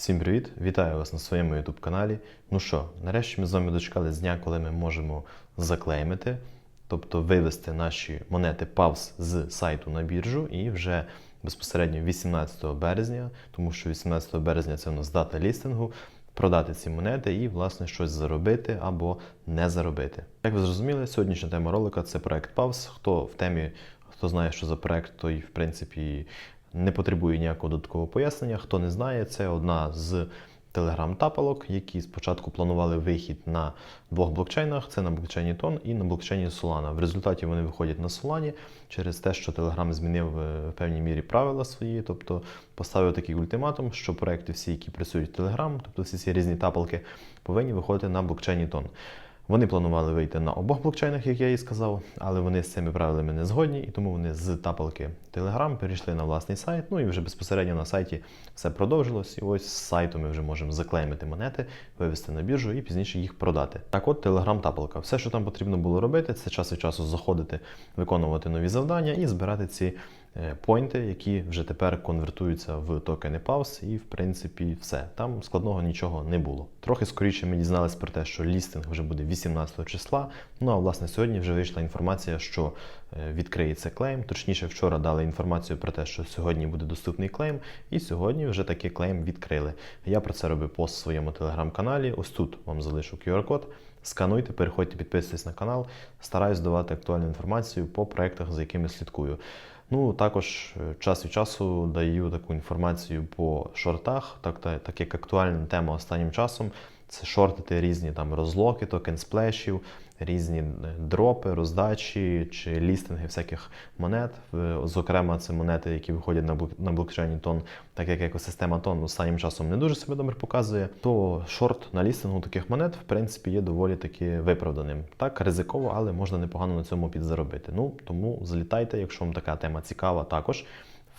Всім привіт! Вітаю вас на своєму YouTube каналі. Ну що, нарешті ми з вами дочекали з дня, коли ми можемо заклеймити, тобто вивести наші монети PAVS з сайту на біржу і вже безпосередньо 18 березня, тому що 18 березня це у нас дата лістингу, продати ці монети і, власне, щось заробити або не заробити. Як ви зрозуміли, сьогоднішня тема ролика це проект PAVS. Хто в темі, хто знає, що за проект, той, в принципі, не потребує ніякого додаткового пояснення. Хто не знає, це одна з телеграм-тапалок, які спочатку планували вихід на двох блокчейнах: це на блокчейні Тон і на блокчейні Solana. В результаті вони виходять на Solana через те, що Telegram змінив е, в певній мірі правила свої, тобто поставив такий ультиматум, що проекти всі, які працюють в Telegram, тобто всі ці різні тапалки, повинні виходити на блокчейні Тон. Вони планували вийти на обох блокчейнах, як я і сказав, але вони з цими правилами не згодні, і тому вони з тапалки Telegram перейшли на власний сайт. Ну і вже безпосередньо на сайті все продовжилось. І ось з сайту ми вже можемо заклеймити монети, вивести на біржу і пізніше їх продати. Так, от Telegram тапалка. Все, що там потрібно було робити, це час від часу заходити, виконувати нові завдання і збирати ці е, поінти, які вже тепер конвертуються в токени PAVS, і в принципі все. Там складного нічого не було. Трохи скоріше ми дізналися про те, що лістинг вже буде 18 числа. Ну а власне сьогодні вже вийшла інформація, що е, відкриється клейм. Точніше, вчора дали інформацію про те, що сьогодні буде доступний клейм, і сьогодні вже такий клейм відкрили. Я про це робив пост в своєму телеграм-каналі. Ось тут вам залишу QR-код. Скануйте, переходьте, підписуйтесь на канал. Стараюсь давати актуальну інформацію по проектах, за якими слідкую. Ну, також е, час від часу даю таку інформацію по шортах, так, так, так як актуальна тема останнім часом. Це шортити різні там розлоки, токен сплешів, різні е, дропи, роздачі чи лістинги всяких монет. Зокрема, це монети, які виходять на блок- на блокчейні тон, так як екосистема тон останнім часом не дуже себе добре показує. То шорт на лістингу таких монет, в принципі, є доволі таки виправданим. Так, ризиково, але можна непогано на цьому підзаробити. Ну тому залітайте, якщо вам така тема цікава, також.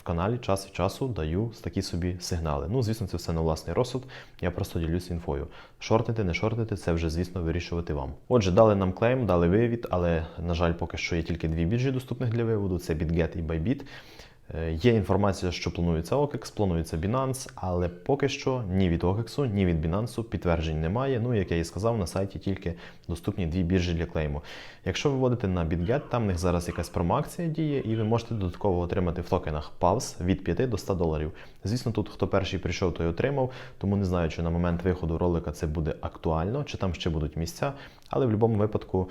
В каналі час від часу даю такі собі сигнали. Ну, звісно, це все на власний розсуд. Я просто ділюсь інфою. Шортити, не шортити, це вже, звісно, вирішувати вам. Отже, дали нам клейм, дали вивід, але, на жаль, поки що є тільки дві біржі доступних для виводу: це BitGet і Bybit. Е, Є інформація, що планується OKEX, планується Binance, але поки що ні від OKEX, ні від Binance підтверджень немає. Ну, як я і сказав, на сайті тільки доступні дві біржі для клейму. Якщо ви вводите на BitGet, там в них зараз якась промоакція діє, і ви можете додатково отримати в токенах PAVS від 5 до 100 доларів. Звісно, тут хто перший прийшов, той отримав, тому не знаю, чи на момент виходу ролика це буде актуально, чи там ще будуть місця. Але в будь-якому випадку,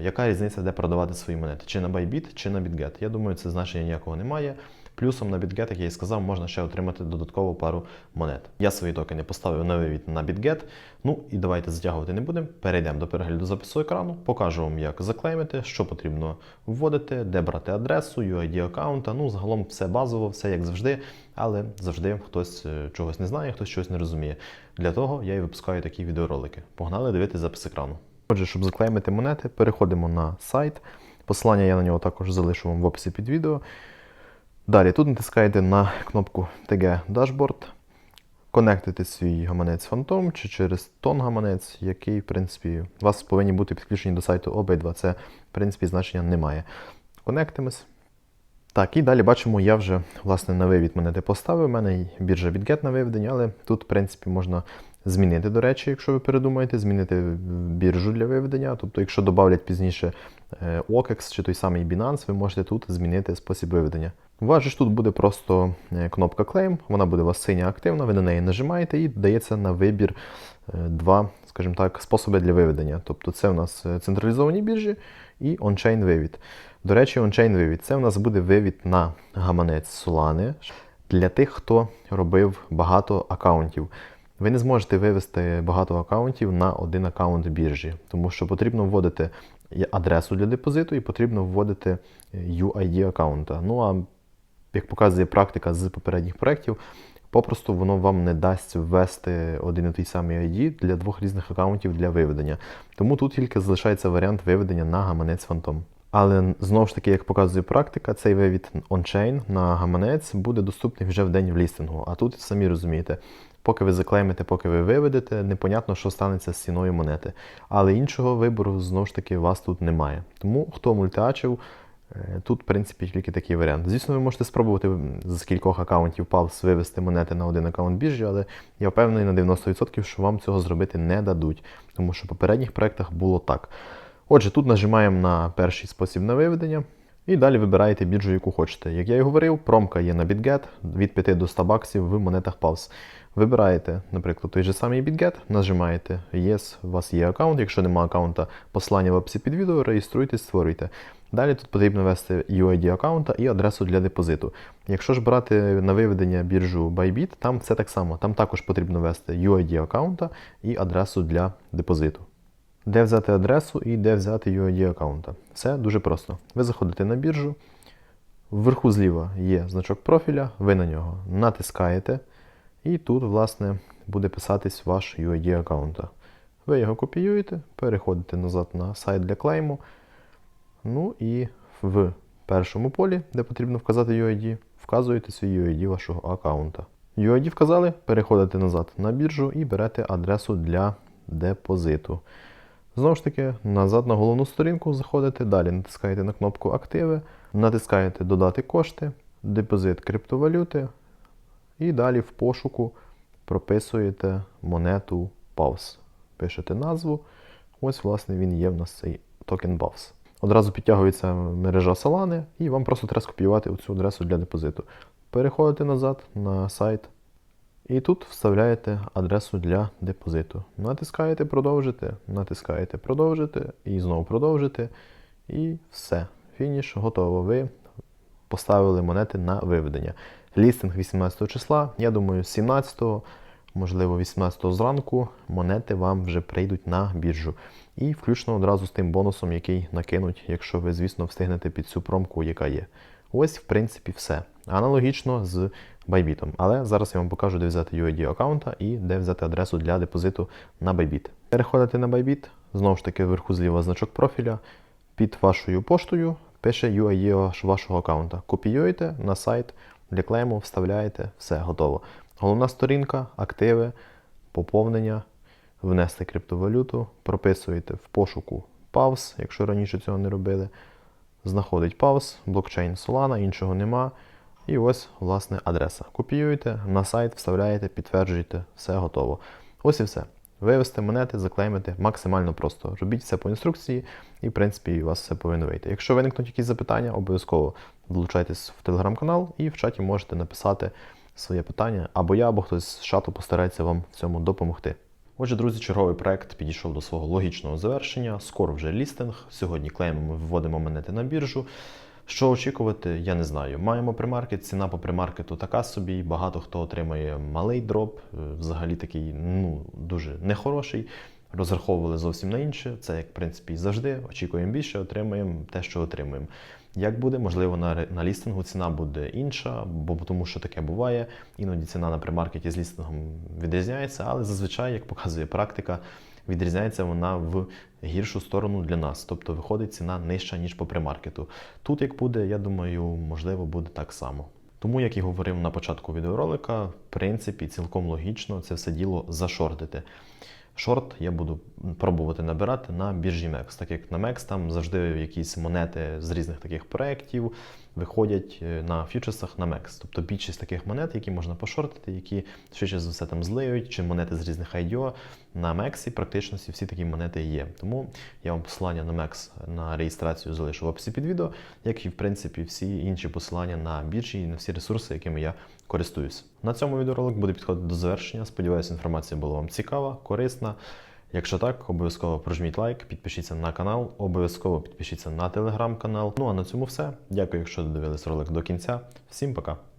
яка різниця, де продавати свої монети? Чи на Bybit, чи на BitGet? Я думаю, це значення ніякого немає. Плюсом на BitGet, як я і сказав, можна ще отримати додаткову пару монет. Я свої токени поставив на вивід на BitGet. Ну і давайте затягувати не будемо. Перейдемо до перегляду запису екрану, покажу вам, як заклеймити, що потрібно вводити, де брати адресу, UID аккаунта. Ну, загалом все базово, все як завжди, але завжди хтось е, чогось не знає, хтось щось не розуміє. Для того я і випускаю такі відеоролики. Погнали дивитися запис екрану. Отже, щоб заклеймити монети, переходимо на сайт. Посилання я на нього також залишу вам в описі під відео. Далі тут натискаєте на кнопку TG Dashboard, конектите свій гаманець Phantom чи через тон гаманець, який, в принципі, у вас повинні бути підключені до сайту обидва. Це, в принципі, значення немає. Конектимось. Так, і далі бачимо, я вже власне на вивід монети поставив. У мене біржа BitGet на виведення, але тут, в принципі, можна змінити, до речі, якщо ви передумаєте, змінити біржу для виведення. Тобто, якщо додавлять пізніше е, OKEX чи той самий Binance, ви можете тут змінити спосіб виведення. У вас ж тут буде просто е, кнопка Claim, вона буде у вас синя активна, ви на неї нажимаєте і дається на вибір е, два, скажімо так, способи для виведення. Тобто це у нас централізовані біржі і ончейн вивід. До речі, ончейн вивід це у нас буде вивід на гаманець Solana для тих, хто робив багато акаунтів. Ви не зможете вивести багато акаунтів на один акаунт біржі, тому що потрібно вводити адресу для депозиту і потрібно вводити UID аккаунта. Ну а як показує практика з попередніх проєктів, попросту воно вам не дасть ввести один і той самий ID для двох різних акаунтів для виведення. Тому тут тільки залишається варіант виведення на гаманець Phantom. Але знову ж таки, як показує практика, цей вивід ончейн на гаманець буде доступний вже в день в лістингу. А тут самі розумієте, поки ви заклеймите, поки ви виведете, непонятно, що станеться з ціною монети. Але іншого вибору знову ж таки у вас тут немає. Тому хто мультиачив, Е, Тут, в принципі, тільки такий варіант. Звісно, ви можете спробувати з кількох аккаунтів Pulse вивести монети на один аккаунт біржі, але я впевнений на 90%, що вам цього зробити не дадуть, тому що в попередніх проєктах було так. Отже, тут нажимаємо на перший спосіб на виведення. І далі вибираєте біржу, яку хочете. Як я і говорив, промка є на BitGet від 5 до 100 баксів в монетах Pulse. Вибираєте, наприклад, той же самий BitGet, нажимаєте Yes, у вас є аккаунт. Якщо немає аккаунта, послання в описі під відео, реєструйтесь, створюйте. Далі тут потрібно ввести UID аккаунта і адресу для депозиту. Якщо ж брати на виведення біржу Bybit, там все так само. Там також потрібно ввести UID аккаунта і адресу для депозиту. Де взяти адресу і де взяти UID аккаунта. Все дуже просто. Ви заходите на біржу, вверху зліва є значок профіля, ви на нього натискаєте, і тут, власне, буде писатись ваш UID аккаунта. Ви його копіюєте, переходите назад на сайт для клейму. Ну і в першому полі, де потрібно вказати UID, вказуєте свій UID вашого аккаунта. UID вказали, переходите назад на біржу і берете адресу для депозиту. Знову ж таки, назад на головну сторінку заходите, далі натискаєте на кнопку Активи, натискаєте Додати кошти, депозит криптовалюти, і далі в пошуку прописуєте монету PAVS. Пишете назву. Ось, власне, він є в нас цей токен PAVS. Одразу підтягується мережа Solana, і вам просто треба скопіювати цю адресу для депозиту. Переходите назад на сайт. І тут вставляєте адресу для депозиту. Натискаєте продовжити, натискаєте продовжити і знову продовжити. І все. Фініш готово. Ви поставили монети на виведення. Лістинг 18 числа, я думаю, 17-го, можливо, 18-го зранку монети вам вже прийдуть на біржу. І включно одразу з тим бонусом, який накинуть, якщо ви, звісно, встигнете під цю промку, яка є. Ось, в принципі, все. Аналогічно з Bybit. Але зараз я вам покажу, де взяти UID аккаунта і де взяти адресу для депозиту на Bybit. Переходите на Bybit, знову ж таки, вверху зліва значок профіля. Під вашою поштою пише UID вашого аккаунта. Копіюєте на сайт для вставляєте, все готово. Головна сторінка, активи, поповнення, внести криптовалюту, прописуєте в пошуку PAVS, якщо раніше цього не робили. Знаходить PAVS, блокчейн Solana, іншого нема. І ось, власне, адреса. Копіюєте, на сайт вставляєте, підтверджуєте, все готово. Ось і все. Вивести монети, заклеймити максимально просто. Робіть все по інструкції, і, в принципі, у вас все повинно вийти. Якщо виникнуть якісь запитання, обов'язково долучайтесь в телеграм-канал і в чаті можете написати своє питання, або я, або хтось з чату постарається вам в цьому допомогти. Отже, друзі, черговий проект підійшов до свого логічного завершення. Скоро вже лістинг. Сьогодні клеймимо, виводимо монети на біржу. Що очікувати, я не знаю. Маємо примаркет, ціна по примаркету така собі. Багато хто отримає малий дроп, е, взагалі такий ну, дуже нехороший. Розраховували зовсім на інше. Це, як в принципі, завжди. Очікуємо більше, отримуємо те, що отримуємо. Як буде, можливо, на, на лістингу ціна буде інша, бо тому що таке буває. Іноді ціна на примаркеті з лістингом відрізняється, але зазвичай, як показує практика, відрізняється вона в гіршу сторону для нас. Тобто виходить ціна нижча, ніж по примаркету. Тут як буде, я думаю, можливо, буде так само. Тому, як і говорив на початку відеоролика, в принципі, цілком логічно це все діло зашортити. Шорт я буду пробувати набирати на біржі MEX, так як на MEX там завжди якісь монети з різних таких проєктів виходять е, на фьючерсах на MEX. Тобто більшість таких монет, які можна пошортити, які швидше за все там злиють, чи монети з різних IDO, на MEX практично всі такі монети є. Тому я вам посилання на MEX на реєстрацію залишу в описі під відео, як і в принципі всі інші посилання на біржі і на всі ресурси, якими я користуюсь. На цьому відеоролик буде підходити до завершення. Сподіваюся, інформація була вам цікава, корисна. Якщо так, обов'язково прожміть лайк, підпишіться на канал, обов'язково підпишіться на телеграм-канал. Ну а на цьому все. Дякую, якщо додивились ролик до кінця. Всім пока!